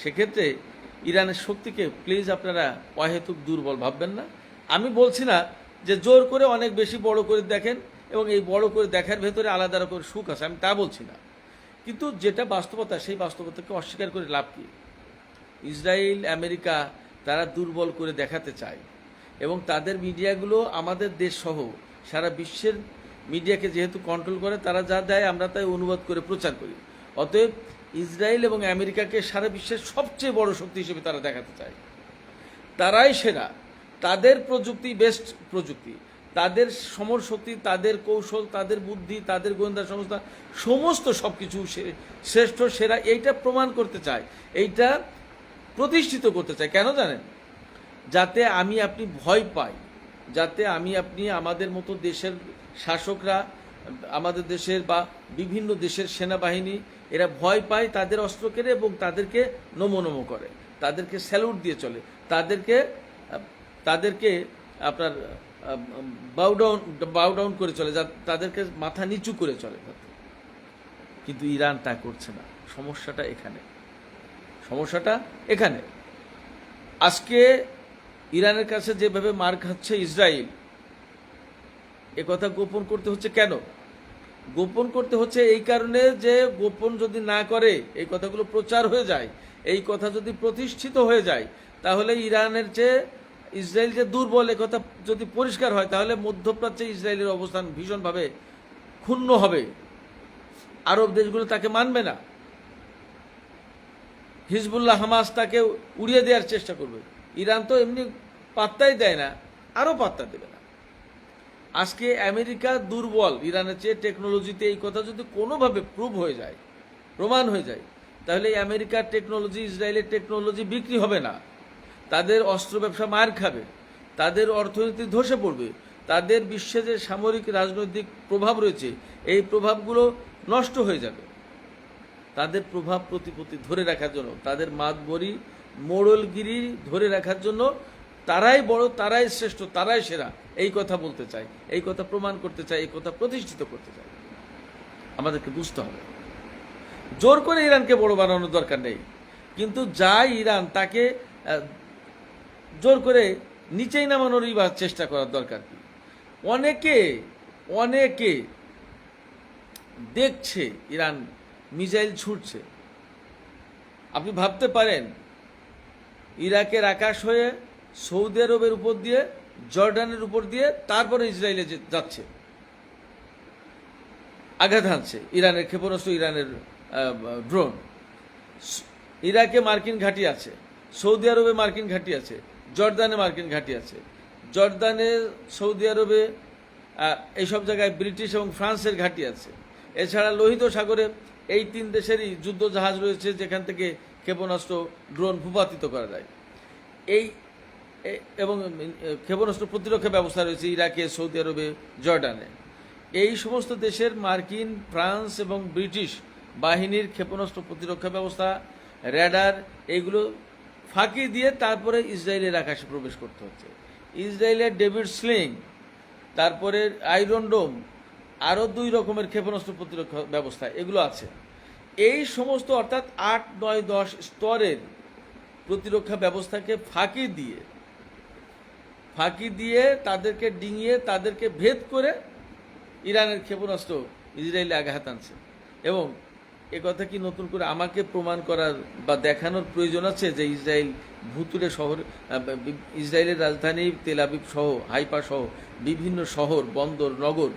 সেক্ষেত্রে ইরানের শক্তিকে প্লিজ আপনারা অহেতুক দুর্বল ভাববেন না। আমি বলছি না যে জোর করে অনেক বেশি বড় করে দেখেন এবং এই বড় করে দেখার ভেতরে আলাদা রকম সুখ আছে, আমি তা বলছি না। কিন্তু যেটা বাস্তবতা, সেই বাস্তবতাকে অস্বীকার করে লাভ কি? ইসরায়েল, আমেরিকা তারা দুর্বল করে দেখাতে চায় এবং তাদের মিডিয়াগুলো, আমাদের দেশ সহ সারা বিশ্বের মিডিয়াকে যেহেতু কন্ট্রোল করে, তারা যা দেয় আমরা তাই অনুবাদ করে প্রচার করি। অতএব ইসরায়েল এবং আমেরিকাকে সারা বিশ্বের সবচেয়ে বড় শক্তি হিসেবে তারা দেখাতে চায়। তারাই সেরা। তাদের প্রযুক্তি বেস্ট প্রযুক্তি। তাদের সমর শক্তি, তাদের কৌশল, তাদের বুদ্ধি, তাদের গোয়েন্দা সংস্থা, সমস্ত সব কিছু শ্রেষ্ঠ, সেরা, এইটা প্রমাণ করতে চায়। এইটা প্রতিষ্ঠিত করতে চায়। কেন জানেন? যাতে আমি আপনি ভয় পাই। যাতে আমি আপনি আমাদের মতো দেশের শাসকরা আমাদের দেশের বা বিভিন্ন দেশের সেনাবাহিনী, এরা ভয় পায় তাদের অস্ত্র কেড়ে এবং তাদেরকে নমো নমো করে, তাদেরকে স্যালুট দিয়ে চলে, তাদেরকে তাদেরকে আপনার বাউডাউন বাউডাউন করে চলে, যা তাদেরকে মাথা নিচু করে চলে। কিন্তু ইরান তা করছে না। সমস্যাটা এখানে। সমস্যাটা এখানে। আজকে ইরানের কাছে যেভাবে মার খাচ্ছে ইসরায়েল কথা গোপন করতে হচ্ছে কেন? গোপন করতে হচ্ছে এই কারণে যে গোপন যদি না করে, এই কথাগুলো প্রচার হয়ে যায়, এই কথা যদি প্রতিষ্ঠিত হয়ে যায়, তাহলে ইরানের চেয়ে ইসরায়েল যে দুর্বল কথা যদি পরিষ্কার হয়, তাহলে মধ্যপ্রাচ্যে ইসরায়েলের অবস্থান ভীষণভাবে ক্ষুণ্ণ হবে। আরব দেশগুলো তাকে মানবে না। হিজবুল্লাহ হামাস তাকে উড়িয়ে দেওয়ার চেষ্টা করবে। ইরান তো এমনি পাত্তাই দেয় না, আরও পাত্তা দেবে না। আজকে আমেরিকা দুর্বল, ইরানের চেয়ে টেকনোলজিতে এই কথা যদি কোনোভাবে প্রুভ হয়ে যায়, প্রমাণ হয়ে যায়, তাহলে আমেরিকার টেকনোলজি ইসরায়েলের টেকনোলজি বিক্রি হবে না। তাদের অস্ত্র ব্যবসা মার খাবে, তাদের অর্থনীতি ধসে পড়বে, তাদের বিশ্বে যে সামরিক রাজনৈতিক প্রভাব রয়েছে, এই প্রভাবগুলো নষ্ট হয়ে যাবে। তাদের প্রভাব প্রতিপত্তি ধরে রাখার জন্য, তাদের মাতবরি, মোড়লগিরি ধরে রাখার জন্য তারাই বড়, তারাই শ্রেষ্ঠ, তারাই সেরা। এই কথা বলতে চাই, এই কথা প্রমাণ করতে চাই, এই কথা প্রতিষ্ঠিত করতে চাই। আমাদেরকে বুঝতে হবে। জোর করে ইরানকে বড় বানানোর দরকার নেই। কিন্তু যা ইরান তাকে জোর করে নিচেই নামানোরই বা চেষ্টা করার দরকার কি? অনেকে অনেকে দেখছে ইরান মিসাইল ছুটছে। আপনি ভাবতে পারেন, ইরাকের আকাশ হয়ে সৌদি আরবের উপর দিয়ে জর্ডানের উপর দিয়ে তারপরে ইসরায়েলে যাচ্ছে। আঘাত হানছে ইরানের, ক্ষেপণাস্ত্র ইরানের ড্রোন ইরাকে মার্কিন ঘাঁটি আছে, সৌদি আরবে মার্কিন ঘাঁটি আছে জর্দানে মার্কিন ঘাঁটি আছে। জর্দানে সৌদি আরবে এইসব জায়গায় ব্রিটিশ এবং ফ্রান্সের ঘাঁটি আছে। এছাড়া লোহিত সাগরে এই তিন দেশেরই যুদ্ধ জাহাজ রয়েছে, যেখান থেকে ক্ষেপণাস্ত্র ড্রোন ভূপাতিত করা যায়। এই এবং ক্ষেপণাস্ত্র প্রতিরক্ষা ব্যবস্থা রয়েছে ইরাকে, সৌদি আরবে, জর্ডানে। এই সমস্ত দেশের মার্কিন, ফ্রান্স এবং ব্রিটিশ বাহিনীর ক্ষেপণাস্ত্র প্রতিরক্ষা ব্যবস্থা, র্যাডার এইগুলো ফাঁকি দিয়ে তারপরে ইসরায়েলের আকাশে প্রবেশ করতে হচ্ছে। ইসরায়েলের ডেভিড স্লিং, তারপরে আয়রন ডোম, আরও দুই রকমের ক্ষেপণাস্ত্র প্রতিরক্ষা ব্যবস্থা, এগুলো আছে। এই সমস্ত অর্থাৎ আট, নয়, দশ স্তরের প্রতিরক্ষা ব্যবস্থাকে ফাঁকি দিয়ে ফাঁকি দিয়ে তাদেরকে ডিঙিয়ে, তাদেরকে ভেদ করে ইরানের ক্ষেপণাস্ত্র ইসরায়েলে আঘাত আনছে। এবং এ কথা কি নতুন করে আমাকে প্রমাণ করার বা দেখানোর প্রয়োজন আছে যে ইসরায়েল ভুতুরে শহর ইসরায়েলের রাজধানী তেলাবিব সহ হাইপা সহ বিভিন্ন শহর, বন্দর, নগর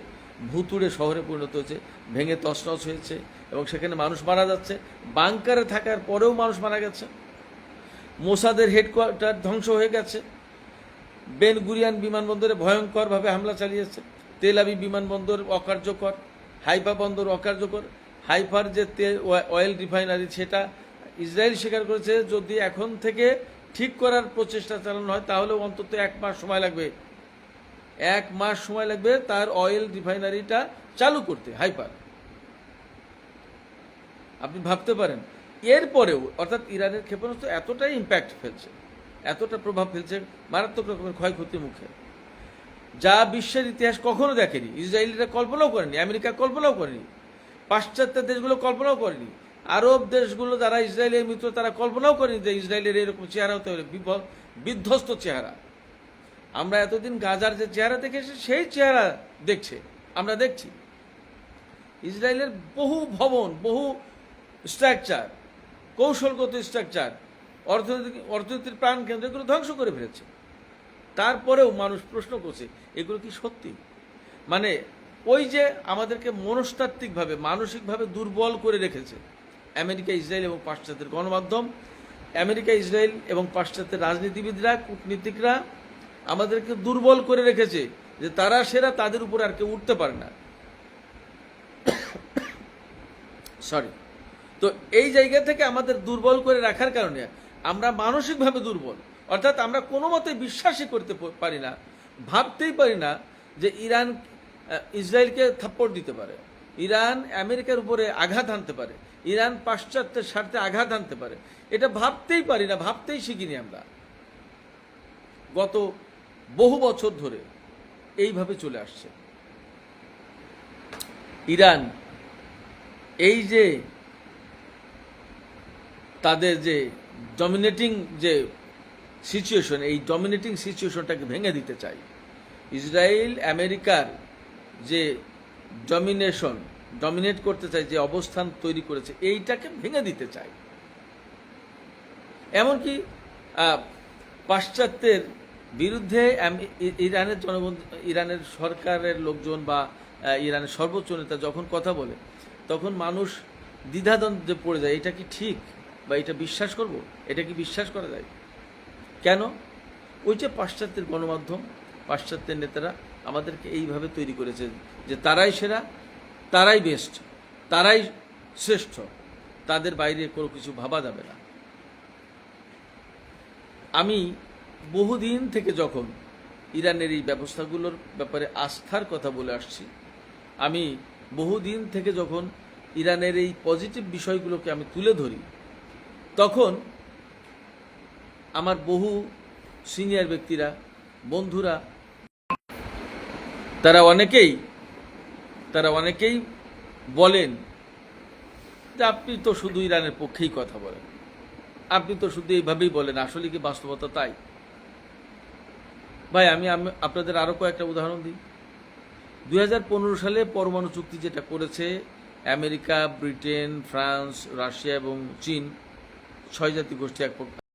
ভুতুড়ে শহরে পরিণত হয়েছে, ভেঙে তছনছ হয়েছে এবং সেখানে মানুষ মারা যাচ্ছে। বাংকারে থাকার পরেও মানুষ মারা গেছে। মোসাদের হেডকোয়ার্টার ধ্বংস হয়ে গেছে। বেন গুরিয়ান বিমানবন্দরে ভয়ঙ্করভাবে হামলা চালিয়েছে। তেল আবিব বিমানবন্দর অকার্যকর, হাইফা বন্দর অকার্যকর, হাইফার যে তেল অয়েল রিফাইনারি, সেটা ইসরায়েল স্বীকার করেছে, যদি এখন থেকে ঠিক করার প্রচেষ্টা চালানো হয়, তাহলে অন্তত এক মাস সময় লাগবে। এক মাস সময় লাগবে তার অয়েল রিফাইনারিটা চালু করতে হাইপার আপনি ভাবতে পারেন। এরপরেও, অর্থাৎ ইরানের ক্ষেপণাস্ত্র এতটাই ইম্প্যাক্ট ফেলছে। এতটা প্রভাব ফেলছে, মারাত্মক রকমের ক্ষয়ক্ষতির মুখে। যা বিশ্বের ইতিহাস কখনো দেখেনি। ইসরায়েলিরা কল্পনাও করেনি, আমেরিকা কল্পনাও করেনি, পাশ্চাত্য দেশগুলো কল্পনাও করেনি, আরব দেশগুলো যারা ইসরায়েলের মিত্র, তারা কল্পনাও করেনি যে ইসরায়েলের এরকম চেহারা হতে হবে বিধ্বস্ত চেহারা। আমরা এতদিন গাজার যে চেহারা দেখেছি সেই চেহারা দেখছে, আমরা দেখছি। ইসরায়েলের বহু ভবন, বহু স্ট্রাকচার কৌশলগত স্ট্রাকচার অর্থনৈতিক, অর্থনীতির প্রাণ কেন্দ্র এগুলো ধ্বংস করে ফেলেছে। তারপরেও মানুষ প্রশ্ন করছে, এগুলো কি সত্যি? মানে ওই যে আমাদেরকে মনস্তাত্ত্বিকভাবে, মানসিকভাবে দুর্বল করে রেখেছে, আমেরিকা, ইসরায়েল এবং পাশ্চাত্যের গণমাধ্যম, আমেরিকা, ইসরায়েল এবং পাশ্চাত্যের রাজনীতিবিদরা, কূটনীতিকরা আমাদেরকে দুর্বল করে রেখেছে যে তারা সেরা তাদের উপর আর কেউ উঠতে পারে না। সরি তো এই জায়গা থেকে আমাদের দুর্বল করে রাখার কারণে আমরা মানসিকভাবে দুর্বল। অর্থাৎ আমরা কোনো মতে বিশ্বাসই করতে পারি না, ভাবতেই পারি না যে ইরান ইসরায়েলকে থাপ্পড় দিতে পারে। ইরান আমেরিকার উপরে আঘাত আনতে পারে। ইরান পাশ্চাত্যের স্বার্থে আঘাত আনতে পারে। এটা ভাবতেই পারি না, ভাবতেই শিখিনি আমরা। গত বহু বছর ধরে এইভাবে চলে আসছে। ইরান এই যে তাদের যে ডমিনেটিং যে সিচুয়েশন এই ডমিনেটিং সিচুয়েশনটাকে ভেঙে দিতে চাই। ইসরায়েল, আমেরিকার যে ডমিনেশন ডমিনেট করতে চাই, যে অবস্থান তৈরি করেছে, এইটাকে ভেঙে দিতে চাই। এমনকি পাশ্চাত্যের বিরুদ্ধে ইরানের জনগণ ইরানের সরকারের লোকজন বা ইরানের সর্বোচ্চ নেতা যখন কথা বলে, তখন মানুষ দ্বিধাদ্বন্দ্বে পড়ে যায়, এটা কি ঠিক? বা এটা বিশ্বাস করব? এটা কি বিশ্বাস করা যায়? কেন? ওই যে পাশ্চাত্যের গণমাধ্যম, পাশ্চাত্যের নেতারা আমাদেরকে এইভাবে তৈরি করেছে যে তারাই সেরা, তারাই বেস্ট তারাই শ্রেষ্ঠ, তাদের বাইরে কোনো কিছু ভাবা যাবে না। আমি বহুদিন থেকে যখন ইরানের এই ব্যবস্থাগুলোর ব্যাপারে আস্থার কথা বলে আসছি, আমি বহুদিন থেকে যখন ইরানের এই পজিটিভ বিষয়গুলোকে আমি তুলে ধরি তখন আমার বহু সিনিয়র ব্যক্তিরা, বন্ধুরা, তারা অনেকেই তারা অনেকেই বলেন যে আপনি তো শুধু ইরানের পক্ষেই কথা বলেন। আপনি তো শুধু এইভাবেই বলেন, আসলে কি বাস্তবতা তাই? ভাই, আমি আপনাদের আরও কয়েকটা উদাহরণ দিই। দু হাজার পনেরো সালে পরমাণু চুক্তি যেটা করেছে, আমেরিকা, ব্রিটেন, ফ্রান্স, রাশিয়া এবং চীন ছয় জাতি গোষ্ঠী এক